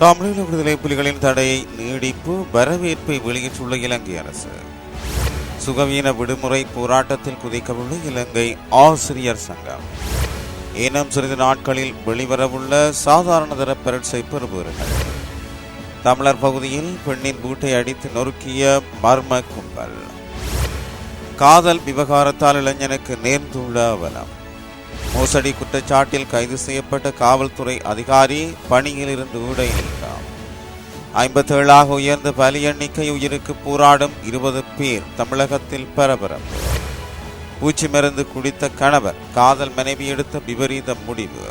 தமிழீழ விடுதலை புலிகளின் தடையை நீடிப்பு வரவேற்பை வெளியிட்டுள்ள இலங்கை அரசு. சுகவீன விடுமுறை போராட்டத்தில் குதிக்கவுள்ள இலங்கை ஆசிரியர் சங்கம். இன்னும் சிறிது நாட்களில் வெளிவரவுள்ள சாதாரணதர பரட்சை பெறுபவர்கள். தமிழர் பகுதியில் பெண்ணின் வீட்டை அடித்து நொறுக்கிய மர்ம கும்பல். காதல் விவகாரத்தால் இளைஞனுக்கு நேர்ந்துள்ள அவலம். மோசடி குற்றச்சாட்டில் கைது செய்யப்பட்ட காவல்துறை அதிகாரி பணியிலிருந்து இருந்து நீக்கம். ஐம்பத்தேழாக உயர்ந்த பலி எண்ணிக்கை உயிருக்கு போராடும் இருபது பேர் தமிழகத்தில் பரபரப்பு. பூச்சி மருந்து குடித்த கணவர் காதல் மனைவி எடுத்த விபரீத முடிவு.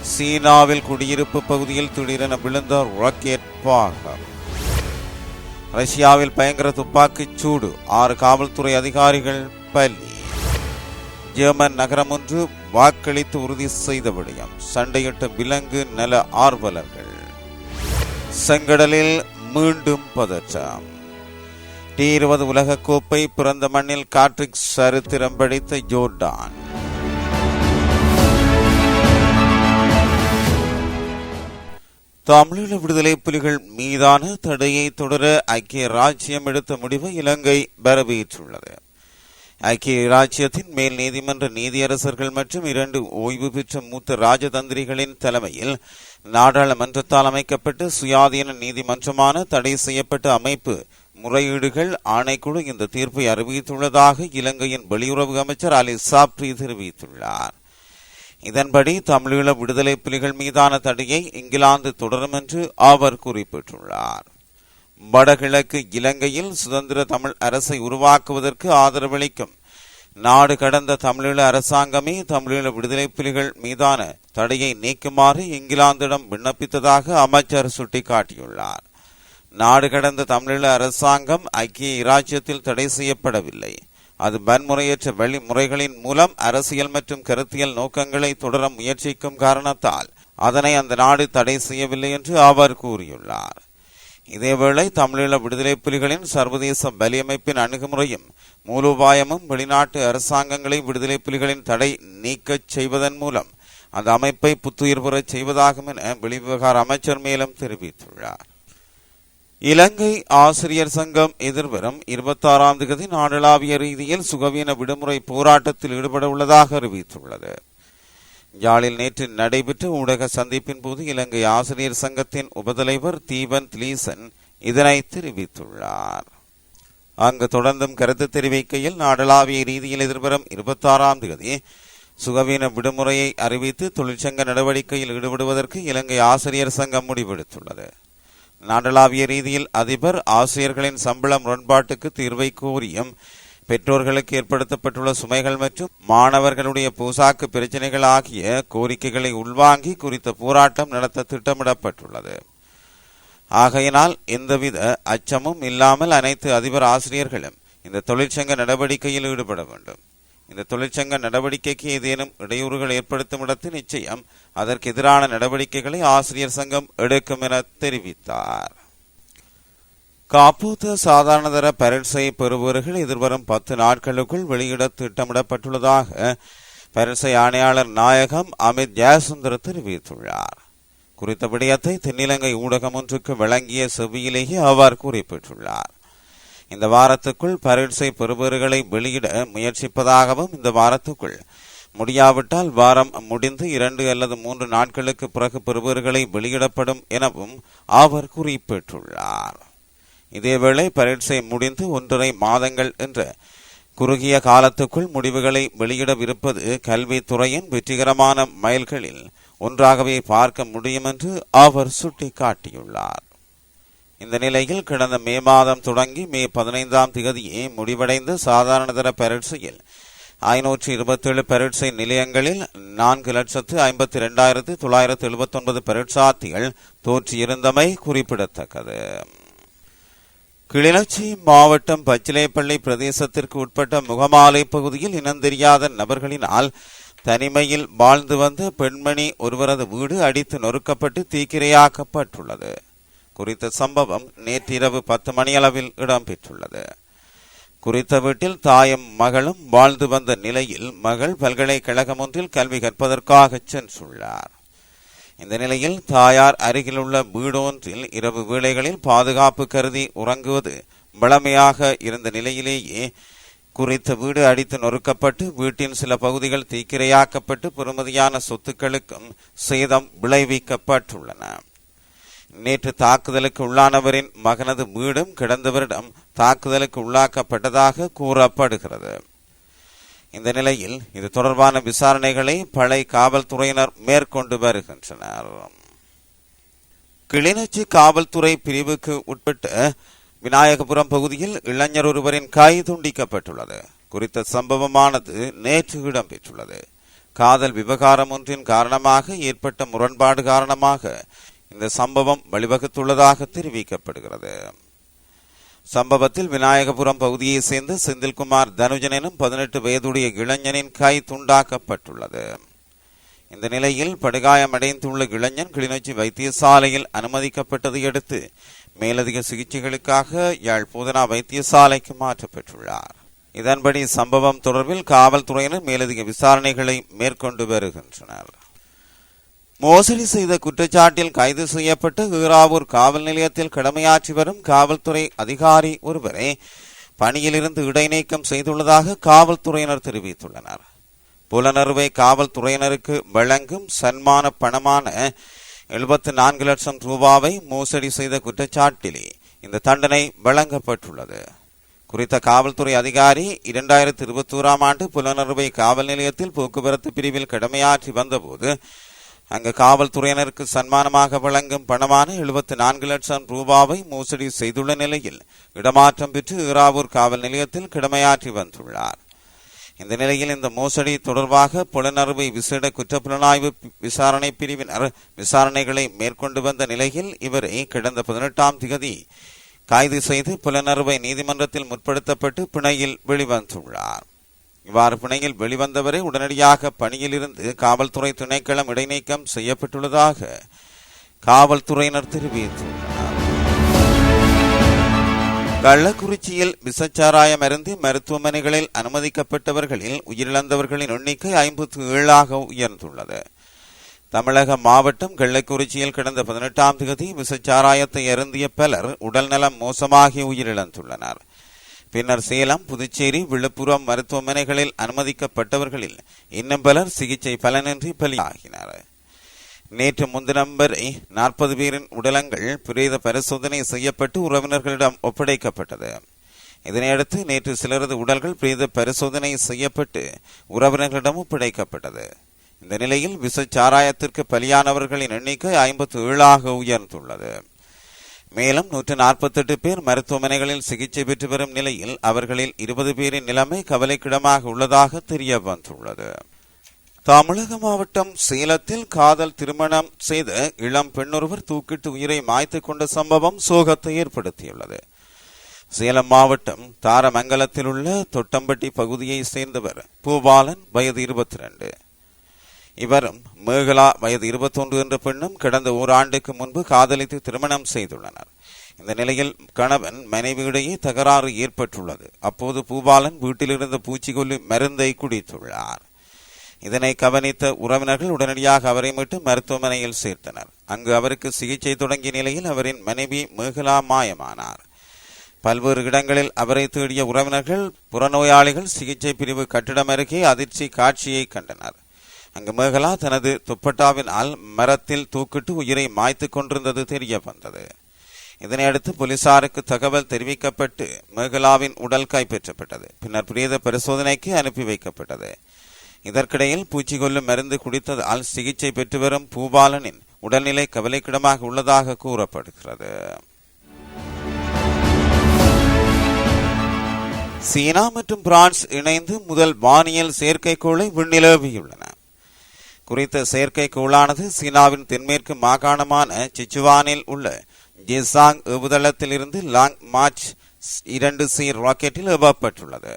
சீனாவில் குடியிருப்பு பகுதியில் திடீரென விழுந்த ராக்கெட் பாகம். ரஷ்யாவில் பயங்கர துப்பாக்கிச் சூடு ஆறு காவல்துறை அதிகாரிகள் பலி. ஜெர்மன் நகரம் ஒன்று வாக்களித்து உறுதி செய்த விடயம். சண்டையிட்ட விலங்கு நல ஆர்வலர்கள். செங்கடலில் மீண்டும் பதற்றம். டி இருபது உலகக்கோப்பை பிறந்த மண்ணில் காட்ரிக் சரித்திரம் படைத்த ஜோர்டான். தமிழீழ விடுதலை புலிகள் மீதான தடையை தொடர ஐக்கிய ராஜ்யம் எடுத்த முடிவை இலங்கை வரவேற்றுள்ளது. ஐக்கிய இராச்சியத்தின் மேல் நீதிமன்ற நீதியரசர்கள் மற்றும் இரண்டு ஓய்வு பெற்ற மூத்த ராஜதந்திரிகளின் தலைமையில் நாடாளுமன்றத்தால் அமைக்கப்பட்ட சுயாதீன நீதிமன்றமான தடை செய்யப்பட்ட அமைப்பு முறையீடுகள் ஆணைக்குழு இந்த தீர்ப்பை அறிவித்துள்ளதாக இலங்கையின் வெளியுறவு அமைச்சர் அலி சாப்ரி தெரிவித்துள்ளார். இதன்படி தமிழீழ விடுதலை புலிகள் மீதான தடையை இங்கிலாந்து தொடரும் என்று அவர் குறிப்பிட்டுள்ளார். வடகிழக்கு இலங்கையில் சுதந்திர தமிழ் அரசை உருவாக்குவதற்கு ஆதரவளிக்கும் நாடு கடந்த தமிழீழ அரசாங்கமே தமிழீழ விடுதலை புலிகள் மீதான தடையை நீக்குமாறு இங்கிலாந்திடம் விண்ணப்பித்ததாக அமைச்சர் சுட்டிக்காட்டியுள்ளார். நாடு கடந்த தமிழீழ அரசாங்கம் ஐக்கிய இராச்சியத்தில் தடை செய்யப்படவில்லை. அது வன்முறையற்ற வழிமுறைகளின் மூலம் அரசியல் மற்றும் கருத்தியல் நோக்கங்களை தொடர முயற்சிக்கும் காரணத்தால் அதனை அந்த நாடு தடை செய்யவில்லை என்று அவர் கூறியுள்ளார். இதேவேளை தமிழீழ விடுதலை புலிகளின் சர்வதேச வலியமைப்பின் அணுகுமுறையும் மூலோபாயமும் வெளிநாட்டு அரசாங்கங்களை விடுதலை புலிகளின் தடை நீக்கச் செய்வதன் மூலம் அந்த அமைப்பை புத்துயிர் பெறச் செய்வதாகும் என வெளிவிவகார அமைச்சர் மேலும் தெரிவித்துள்ளார். இலங்கை ஆசிரியர் சங்கம் எதிர்வரும் இருபத்தாறாம் தேதி நாடளாவிய ரீதியில் சுகவீன விடுமுறை போராட்டத்தில் ஈடுபட உள்ளதாக அறிவித்துள்ளது. யாழில் நேற்று நடைபெற்ற ஊடக சந்திப்பின் போது இலங்கை ஆசிரியர் சங்கத்தின் உபதலைவர் தீபன் திலீசன் இதனை தெரிவித்துள்ளார். அங்கு தொடர்ந்தும் கருத்து தெரிவிக்கையில் நாடளாவிய ரீதியில் எதிர்வரும் இருபத்தாறாம் தேதி சுகவீன விடுமுறையை அறிவித்து தொழிற்சங்க நடவடிக்கையில் ஈடுபடுவதற்கு இலங்கை ஆசிரியர் சங்கம் முடிவெடுத்துள்ளது. நாடளாவிய ரீதியில் அதிபர் ஆசிரியர்களின் சம்பள முரண்பாட்டுக்கு தீர்வை கோரியும் பெற்றோர்களுக்கு ஏற்படுத்தப்பட்டுள்ள சுமைகள் மற்றும் மாணவர்களுடைய போசாக்கு பிரச்சினைகள் ஆகிய கோரிக்கைகளை உள்வாங்கி குறித்த போராட்டம் நடத்த திட்டமிடப்பட்டுள்ளது. ஆகையினால் எந்தவித அச்சமும் இல்லாமல் அனைத்து அதிபர் ஆசிரியர்களும் இந்த தொழிற்சங்க நடவடிக்கையில் ஈடுபட வேண்டும். இந்த தொழிற்சங்க நடவடிக்கைக்கு ஏதேனும் இடையூறுகள் ஏற்படுத்தும் இடத்து நிச்சயம் அதற்கு எதிரான நடவடிக்கைகளை ஆசிரியர் சங்கம் எடுக்கும் என தெரிவித்தார். காப்பூத்த சாதாரணதர பரீட்சை பெறுபவர்கள் எதிர்வரும் பத்து நாட்களுக்குள் வெளியிட திட்டமிடப்பட்டுள்ளதாக பரீட்சை ஆணையாளர் நாயகம் அமித் ஜெயசுந்தர் தெரிவித்துள்ளார். குறித்த விடயத்தை தென்னிலங்கை ஊடகம் ஒன்றுக்கு வழங்கிய செவ்வியிலேயே அவர் குறிப்பிட்டுள்ளார். இந்த வாரத்துக்குள் பரீட்சை பெறுபவர்களை வெளியிட முயற்சிப்பதாகவும் இந்த வாரத்துக்குள் முடியாவிட்டால் வாரம் முடிந்து இரண்டு அல்லது மூன்று நாட்களுக்கு பிறகு பெறுபவர்களை வெளியிடப்படும் எனவும் அவர் குறிப்பிட்டுள்ளார். இதேவேளை பரீட்சை முடிந்து ஒன்றரை மாதங்கள் என்ற குறுகிய காலத்துக்குள் முடிவுகளை வெளியிடவிருப்பது கல்வித்துறையின் வெற்றிகரமான மைல்களில் ஒன்றாகவே பார்க்க முடியும் என்று அவர் சுட்டிக்காட்டியுள்ளார். இந்த நிலையில் கடந்த மே மாதம் தொடங்கி மே பதினைந்தாம் திகதியே முடிவடைந்த சாதாரணதர பரீட்சையில் ஐநூற்றி இருபத்தேழு பரீட்சை நிலையங்களில் நான்கு லட்சத்து ஐம்பத்தி இரண்டாயிரத்து தொள்ளாயிரத்து எழுபத்தொன்பது பரீட்சார்த்திகள் தோற்றியிருந்தமை குறிப்பிடத்தக்கது. கிளிநொச்சி மாவட்டம் பச்சிலைப்பள்ளி பிரதேசத்திற்கு உட்பட்ட முகமாலை பகுதியில் இனந்தெரியாத நபர்களினால் தனிமையில் வாழ்ந்து வந்த பெண்மணி ஒருவரது வீடு அடித்து நொறுக்கப்பட்டு தீக்கிரையாக்கப்பட்டுள்ளது. குறித்த சம்பவம் நேற்றிரவு பத்து மணியளவில் இடம்பெற்றுள்ளது. குறித்த வீட்டில் தாயும் மகளும் வாழ்ந்து வந்த நிலையில் மகள் பல்கலைக்கழகம் ஒன்றில் கல்வி கற்பதற்காக சென்றுள்ளார். இந்த நிலையில் தாயார் அருகிலுள்ள வீடொன்றில் இரவு வேளைகளில் பாதுகாப்பு கருதி உறங்குவது வளமையாக இருந்த நிலையிலேயே குறித்த வீடு அடித்து நொறுக்கப்பட்டு வீட்டின் சில பகுதிகள் தீக்கிரையாக்கப்பட்டு பெறுமதியான சொத்துக்களுக்கும் சேதம் விளைவிக்கப்பட்டுள்ளன. நேற்று தாக்குதலுக்கு உள்ளானவரின் மகனது வீடும் கிடந்தவரிடம் தாக்குதலுக்கு உள்ளாக்கப்பட்டதாக கூறப்படுகிறது. இந்த நிலையில் இது தொடர்பான விசாரணைகளை பழைய காவல்துறையினர் மேற்கொண்டு வருகின்றனர். கிளிநொச்சி காவல்துறை பிரிவுக்கு உட்பட்ட விநாயகபுரம் பகுதியில் இளைஞர் ஒருவரின் கை துண்டிக்கப்பட்டுள்ளது. குறித்த சம்பவமானது நேற்று இடம்பெற்றுள்ளது. காதல் விவகாரம் ஒன்றின் காரணமாக ஏற்பட்ட முரண்பாடு காரணமாக இந்த சம்பவம் வழிவகுத்துள்ளதாக தெரிவிக்கப்படுகிறது. சம்பவத்தில் விநாயகபுரம் பகுதியைச் சேர்ந்த செந்தில்குமார் தனுஜன் எனும் பதினெட்டு வயதுடைய இளைஞனின் கை துண்டாக்கப்பட்டுள்ளது. இந்த நிலையில் படுகாயமடைந்துள்ள இளைஞன் கிளிநொச்சி வைத்தியசாலையில் அனுமதிக்கப்பட்டதை அடுத்து மேலதிக சிகிச்சைகளுக்காக யாழ் போதனா வைத்தியசாலைக்கு மாற்றப்பட்டுள்ளார் இதன்படி சம்பவம் தொடர்பில் காவல்துறையினர் மேலதிக விசாரணைகளை மேற்கொண்டு வருகின்றனர். மோசடி செய்த குற்றச்சாட்டில் கைது செய்யப்பட்டு ஈராவூர் காவல் நிலையத்தில் கடமையாற்றி வரும் காவல்துறை அதிகாரி ஒருவரை பணியிலிருந்து இடைநீக்கம் செய்துள்ளதாக காவல்துறையினர் தெரிவித்துள்ளனர். புலனறுவை காவல்துறையினருக்கு வழங்கும் சன்மான பணமான எழுபத்தி நான்கு லட்சம் ரூபாவை மோசடி செய்த குற்றச்சாட்டிலே இந்த தண்டனை வழங்கப்பட்டுள்ளது. குறித்த காவல்துறை அதிகாரி இரண்டாயிரத்தி இருபத்தி ஓராம் ஆண்டு புலனறுவை காவல் நிலையத்தில் போக்குவரத்து பிரிவில் கடமையாற்றி வந்தபோது அங்கு காவல்துறையினருக்கு சன்மானமாக வழங்கும் பணமான எழுபத்தி நான்கு லட்சம் ரூபாவை மோசடி செய்துள்ள நிலையில் இடமாற்றம் பெற்று ஈராவூர் காவல் நிலையத்தில் கடமையாற்றி வந்துள்ளார். இந்த நிலையில் இந்த மோசடி தொடர்பாக புலனறுவை விசேட குற்றப்புலனாய்வு விசாரணை பிரிவினர் விசாரணைகளை மேற்கொண்டு வந்த நிலையில் இவரை கடந்த பதினெட்டாம் திகதி கைது செய்து புலனறுவை நீதிமன்றத்தில் முற்படுத்தப்பட்டு பிணையில் வெளிவந்துள்ளார். இவ்வாறு பிணையில் வெளிவந்தவரை உடனடியாக பணியிலிருந்து காவல்துறை திணைக்களம் இடைநீக்கம் செய்யப்பட்டுள்ளதாக காவல்துறையினர் தெரிவித்துள்ளனர் கள்ளக்குறிச்சியில் விசச்சாராயம் அருந்தி மருத்துவமனைகளில் அனுமதிக்கப்பட்டவர்களில் உயிரிழந்தவர்களின் எண்ணிக்கை ஐம்பத்தி ஏழாக உயர்ந்துள்ளது. தமிழக மாவட்டம் கள்ளக்குறிச்சியில் கடந்த பதினெட்டாம் தேதி விசச்சாராயத்தை அருந்திய பலர் உடல்நலம் மோசமாகி உயிரிழந்துள்ளனர். பின்னர் சேலம் புதுச்சேரி விழுப்புரம் மருத்துவமனைகளில் அனுமதிக்கப்பட்டவர்களில் இன்னும் பலர் சிகிச்சை பலனின்றி பலியாகினர். நேற்று முன்தினம் வரை நாற்பது பேரின் உடலங்கள் பிரேத பரிசோதனை செய்யப்பட்டு உறவினர்களிடம் ஒப்படைக்கப்பட்டது. இதனையடுத்து நேற்று சிலரது உடல்கள் பிரேத பரிசோதனை செய்யப்பட்டு உறவினர்களிடம் ஒப்படைக்கப்பட்டது. இந்த நிலையில் விசச்சாராயத்திற்கு பலியானவர்களின் எண்ணிக்கை ஐம்பத்தி ஏழாக உயர்ந்துள்ளது. மேலும் நூற்று நாற்பத்தெட்டு பேர் மருத்துவமனைகளில் சிகிச்சை பெற்று வரும் நிலையில் அவர்களில் இருபது பேரின் நிலைமை கவலைக்கிடமாக உள்ளதாக தெரிய வந்துள்ளது. தமிழக மாவட்டம் சேலத்தில் காதல் திருமணம் செய்த இளம் பெண்ணொருவர் தூக்கிட்டு உயிரை மாய்த்து கொண்ட சம்பவம் சோகத்தை ஏற்படுத்தியுள்ளது. சேலம் மாவட்டம் தாரமங்கலத்தில் உள்ள தொட்டம்பட்டி பகுதியை சேர்ந்தவர் பூபாலன் வயது இருபத்தி ரெண்டு. இவர் மேகலா வயது இருபத்தொன்று என்ற பெண்ணும் கடந்த ஓராண்டுக்கு முன்பு காதலித்து திருமணம் செய்துள்ளனர். இந்த நிலையில் கணவன் மனைவியிடையே தகராறு ஏற்பட்டுள்ளது. அப்போது பூபாலன் வீட்டிலிருந்த பூச்சிக்கொல்லி மருந்தை குடித்துள்ளார். இதனை கவனித்த உறவினர்கள் உடனடியாக அவரை மீட்டு மருத்துவமனையில் சேர்த்தனர். அங்கு அவருக்கு சிகிச்சை தொடங்கிய நிலையில் அவரின் மனைவி மேகலா மாயமானார். பல்வேறு இடங்களில் அவரை தேடிய உறவினர்கள் புறநோயாளிகள் சிகிச்சை பிரிவு கட்டிடம் அருகே அதிர்ச்சி காட்சியை கண்டனர். அங்கு மேகலா தனது துப்பட்டாவினால் மரத்தில் தூக்கிட்டு உயிரை மாய்த்து கொண்டிருந்தது தெரிய வந்தது. இதனையடுத்து போலீசாருக்கு தகவல் தெரிவிக்கப்பட்டு மேகலாவின் உடல் கைப்பற்றப்பட்டது. பின்னர் பிரேத பரிசோதனைக்கு அனுப்பி வைக்கப்பட்டது. இதற்கிடையில் பூச்சிக்கொல்லும் மருந்து குடித்ததால் சிகிச்சை பெற்று வரும் பூபாலனின் உடல்நிலை கவலைக்கிடமாக உள்ளதாக கூறப்படுகிறது. சீனா மற்றும் பிரான்ஸ் இணைந்து முதல் வானியல் செயற்கைக்கோளை விண்ணிலவியுள்ளன. குறித்த செயற்கைக்கோளானது சீனாவின் தென்மேற்கு மாகாணமான சிச்சுவானில் உள்ள ஜிசாங் ஏவுதளத்திலிருந்து லாங் மார்ச் இரண்டு சி ராக்கெட்டில் ஏவப்பட்டுள்ளது.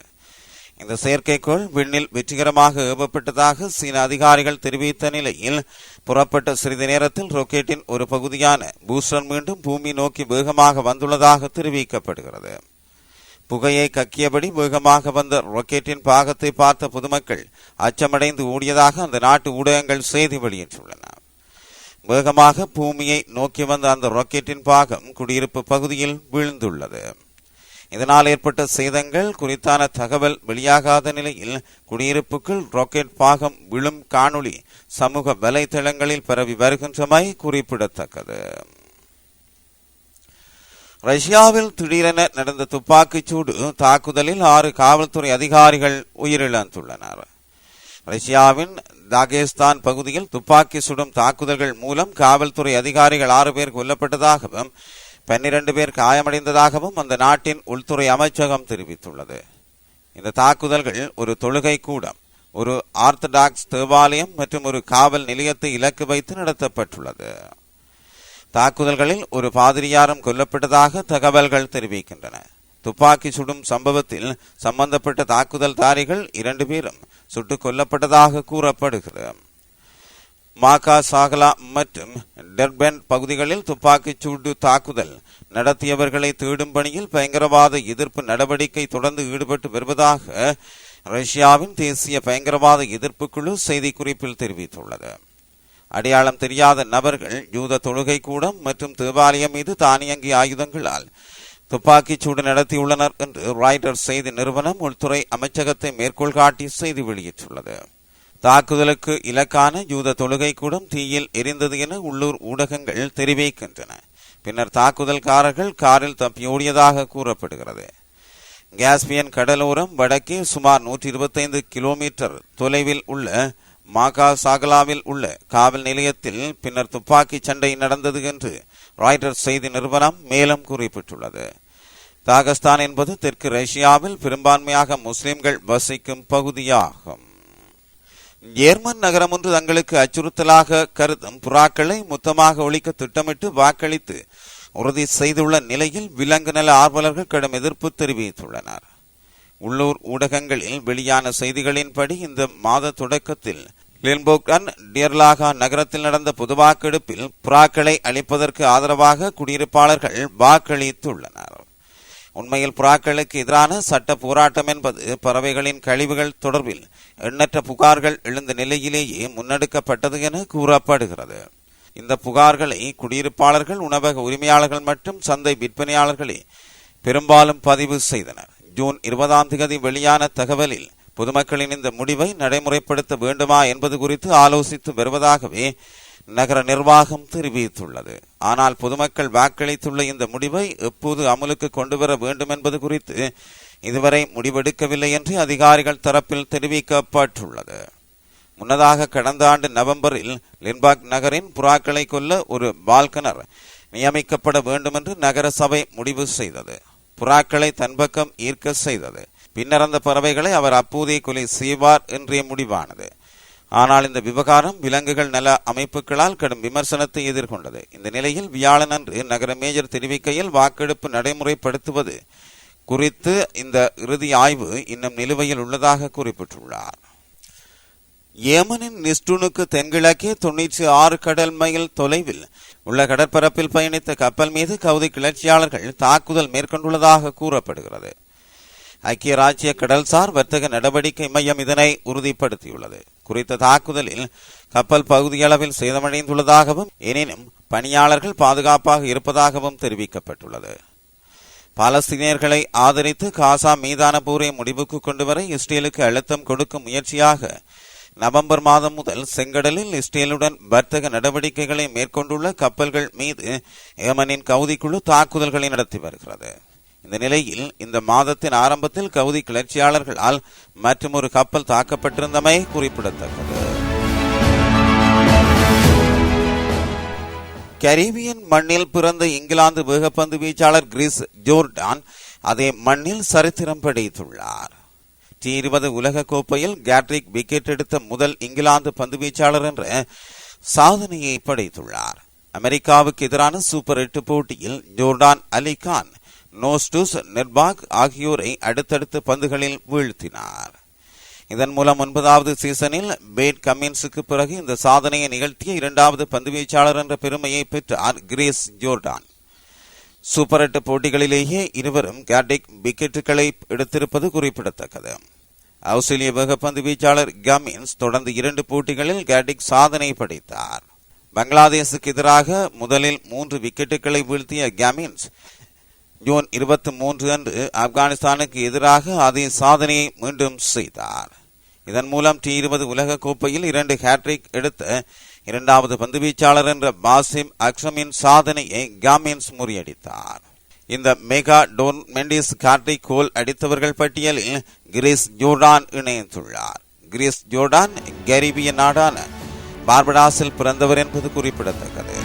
இந்த செயற்கைக்கோள் விண்ணில் வெற்றிகரமாக ஏவப்பட்டதாக சீன அதிகாரிகள் தெரிவித்த நிலையில் புறப்பட்ட சிறிது நேரத்தில் ராக்கெட்டின் ஒரு பகுதியான பூஸ்டர் மீண்டும் பூமி நோக்கி வேகமாக வந்துள்ளதாக தெரிவிக்கப்படுகிறது. புகையை கக்கியபடி வேகமாக வந்த ராக்கெட்டின் பாகத்தை பார்த்த பொதுமக்கள் அச்சமடைந்து ஓடியதாக அந்த நாட்டு ஊடகங்கள் செய்தி வெளியிட்டுள்ளன. வேகமாக பூமியை நோக்கி வந்த அந்த ராக்கெட்டின் பாகம் குடியிருப்பு பகுதியில் வீழ்ந்துள்ளது. இதனால் ஏற்பட்ட சேதங்கள் குறித்தான தகவல் வெளியாகாத நிலையில் குடியிருப்புக்குள் ராக்கெட் பாகம் விழும் காணொளி சமூக வலைதளங்களில் பரவி வருகின்றமை குறிப்பிடத்தக்கது. ரஷ்யாவில் திடீரென நடந்த துப்பாக்கிச்சூடு தாக்குதலில் ஆறு காவல்துறை அதிகாரிகள் உயிரிழந்துள்ளனர். ரஷ்யாவின் தாகேஸ்தான் பகுதியில் துப்பாக்கி சுடும் தாக்குதல்கள் மூலம் காவல்துறை அதிகாரிகள் ஆறு பேர் கொல்லப்பட்டதாகவும் பன்னிரண்டு பேர் காயமடைந்ததாகவும் அந்த நாட்டின் உள்துறை அமைச்சகம் தெரிவித்துள்ளது. இந்த தாக்குதல்கள் ஒரு தொழுகை கூடம் ஒரு ஆர்த்தடாக்ஸ் தேவாலயம் மற்றும் ஒரு காவல் நிலையத்தை இலக்கு வைத்து நடத்தப்பட்டுள்ளது. தாக்குதல்களில் ஒரு பாதிரியாரும் கொல்லப்பட்டதாக தகவல்கள் தெரிவிக்கின்றன. துப்பாக்கி சுடும் சம்பவத்தில் சம்பந்தப்பட்ட தாக்குதல்தாரிகள் இரண்டு பேரும் சுட்டுக் கொல்லப்பட்டதாக கூறப்படுகிறது. மாகா சாகலா மற்றும் டெர்பென் பகுதிகளில் துப்பாக்கிச் சூடு தாக்குதல் நடத்தியவர்களை தேடும் பணியில் பயங்கரவாத எதிர்ப்பு நடவடிக்கை தொடர்ந்து ஈடுபட்டு வருவதாக ரஷ்யாவின் தேசிய பயங்கரவாத எதிர்ப்பு குழு செய்திக்குறிப்பில் தெரிவித்துள்ளது. அடையாளம் தெரியாத நபர்கள் யூத தொழுகை கூடம் மற்றும் தேவாலயம் மீது தானியங்கி ஆயுதங்களால் துப்பாக்கிச் சூடு நடத்தியுள்ளனர் என்று ராய்டர் செய்தி நிறுவனம் உள்துறை அமைச்சகத்தை மேற்கோள் காட்டி செய்தி வெளியிட்டுள்ளது. தாக்குதலுக்கு இலக்கான யூத தொழுகை கூடம் தீயில் எரிந்தது என உள்ளூர் ஊடகங்கள் தெரிவிக்கின்றன. பின்னர் தாக்குதல்காரர்கள் காரில் தப்பியோடியதாக கூறப்படுகிறது. காஸ்பியன் கடலோரம் வடக்கே சுமார் நூற்றி இருபத்தைந்து கிலோமீட்டர் தொலைவில் உள்ள மாகா சாகலாவில் உள்ள காவல் நிலையத்தில் பின்னர் துப்பாக்கி சண்டை நடந்தது என்று ராய்டர்ஸ் செய்தி நிறுவனம் மேலும் குறிப்பிட்டுள்ளது. தாகஸ்தான் என்பது தெற்கு ரஷ்யாவில் பெரும்பான்மையாக முஸ்லிம்கள் வசிக்கும் பகுதியாகும். ஜேர்மன் நகரம் ஒன்று தங்களுக்கு அச்சுறுத்தலாக கருதும் புறாக்களை மொத்தமாக ஒழிக்க திட்டமிட்டு வாக்களித்து உறுதி செய்துள்ள நிலையில் விலங்கு நல ஆர்வலர்கள் கடும் எதிர்ப்பு தெரிவித்துள்ளனர். உள்ளூர் ஊடகங்களில் வெளியான செய்திகளின்படி இந்த மாத தொடக்கத்தில் லின்போக்டன் டியர்லாகா நகரத்தில் நடந்த பொது வாக்கெடுப்பில் புறாக்களை அளிப்பதற்கு ஆதரவாக குடியிருப்பாளர்கள் வாக்களித்துள்ளனர். உண்மையில் புறாக்களுக்கு எதிரான சட்ட போராட்டம் என்பது பறவைகளின் கழிவுகள் தொடர்பில் எண்ணற்ற புகார்கள் எழுந்த நிலையிலேயே முன்னெடுக்கப்பட்டது என கூறப்படுகிறது. இந்த புகார்களை குடியிருப்பாளர்கள் உணவக உரிமையாளர்கள் மற்றும் சந்தை விற்பனையாளர்களே பெரும்பாலும் பதிவு செய்தனர். ஜூன் இருபதாம் தேதி வெளியான தகவலில் பொதுமக்களின் இந்த முடிவை நடைமுறைப்படுத்த வேண்டுமா என்பது குறித்து ஆலோசித்து வருவதாகவே நகர நிர்வாகம் தெரிவித்துள்ளது. ஆனால் பொதுமக்கள் வாக்களித்துள்ள இந்த முடிவை எப்போது அமலுக்கு கொண்டு வர வேண்டும் என்பது குறித்து இதுவரை முடிவெடுக்கவில்லை என்று அதிகாரிகள் தரப்பில் தெரிவிக்கப்பட்டுள்ளது. முன்னதாக கடந்த ஆண்டு நவம்பரில் லின்பாக் நகரின் புறாக்களை கொல்ல ஒரு பால்கனர் நியமிக்கப்பட வேண்டும் என்று நகர சபை முடிவு செய்தது. புறாக்களை தன்பக்கம் ஈர்க்க செய்தது. பின்னர் அந்த பறவைகளை அவர் அப்போதே கொலை செய்வார் என்றே முடிவானது. ஆனால் இந்த விவகாரம் விலங்குகள் நல அமைப்புகளால் கடும் விமர்சனத்தை எதிர்கொண்டது. இந்த நிலையில் வியாழன் அன்று நகர மேஜர் தெரிவிக்கையில் வாக்கெடுப்பு நடைமுறைப்படுத்துவது குறித்து இந்த இறுதி ஆய்வு இன்னும் நிலுவையில் உள்ளதாக குறிப்பிட்டுள்ளார். ஏமனின் நிஸ்டுனுக்கு தென்கிழக்கே தொன்னூற்றி ஆறு கடல் மைல் தொலைவில் உள்ள கடற்பரப்பில் பயணித்த கப்பல் மீது கவுதி கிளர்ச்சியாளர்கள் தாக்குதல் மேற்கொண்டுள்ளதாக கூறப்படுகிறது. ஐக்கிய ராஜ்ய கடல்சார் வர்த்தக நடவடிக்கை மையம் இதனை உறுதிப்படுத்தியுள்ளது. குறித்த தாக்குதலில் கப்பல் பகுதியளவில் சேதமடைந்துள்ளதாகவும் எனினும் பணியாளர்கள் பாதுகாப்பாக இருப்பதாகவும் தெரிவிக்கப்பட்டுள்ளது. பாலஸ்தீனியர்களை ஆதரித்து காசா மீதான போரை முடிவுக்கு கொண்டுவர இஸ்ரேலுக்கு அழுத்தம் கொடுக்கும் முயற்சியாக நவம்பர் மாதம் முதல் செங்கடலில் இஸ்ரேலுடன் வர்த்தக நடவடிக்கைகளை மேற்கொண்டுள்ள கப்பல்கள் மீது ஏமனின் கவுதிக்குழு தாக்குதல்களை நடத்தி வருகிறது. இந்த நிலையில் இந்த மாதத்தின் ஆரம்பத்தில் கவுதி கிளர்ச்சியாளர்களால் மற்றும் ஒரு கப்பல் தாக்கப்பட்டிருந்தமை குறிப்பிடத்தக்கது. கரீபியன் மண்ணில் பிறந்த இங்கிலாந்து வேகப்பந்து வீச்சாளர் கிறிஸ் ஜோர்டான் அதே மண்ணில் சரித்திரம் படைத்துள்ளார். டி இருபது உலக கோப்பையில் கேட்ரிக் விக்கெட் எடுத்த முதல் இங்கிலாந்து பந்து வீச்சாளர் என்ற சாதனையை படைத்துள்ளார். அமெரிக்காவுக்கு எதிரான சூப்பர் எட்டு போட்டியில் ஜோர்டான் அலி கான் நோஸ்டூஸ் நெர்பாக் ஆகியோரை அடுத்தடுத்த பந்துகளில் வீழ்த்தினார். இதன் மூலம் ஒன்பதாவது சீசனில் பேட் கமின்ஸுக்கு பிறகு இந்த சாதனையை நிகழ்த்திய இரண்டாவது பந்துவீச்சாளர் என்ற பெருமையை பெற்றார் கிரேஸ் ஜோர்டான். சூப்பர் எட்டு போட்டிகளிலேயே இருவரும் கேட்டிக் விக்கெட்டுகளை எடுத்திருப்பது குறிப்பிடத்தக்கது. ஆஸ்திரேலிய வேகப்பந்து வீச்சாளர் கமின்ஸ் தொடர்ந்து இரண்டு போட்டிகளில் கேட்டிக் சாதனை படைத்தார். பங்களாதேசுக்கு எதிராக முதலில் மூன்று விக்கெட்டுகளை வீழ்த்திய கமின்ஸ் ஜூன் இருபத்தி மூன்று அன்று ஆப்கானிஸ்தானுக்கு எதிராக அதே சாதனையை மீண்டும் செய்தார். இதன் மூலம் டி இருபது உலக கோப்பையில் இரண்டு ஹேட்ரிக் எடுத்த இரண்டாவது பந்து வீச்சாளர் என்ற பாசிம் அக்ஷமின் சாதனையை காமின்ஸ் முறியடித்தார். இந்த mega tone Mendis hattrick goal அடித்தவர்கள் பட்டியலில் கிரீஸ் ஜோர்டான் இணைந்துள்ளார். கிரீஸ் ஜோர்டான் கரீபிய நாடான பார்படாஸில் பிறந்தவர் என்பது குறிப்பிடத்தக்கது.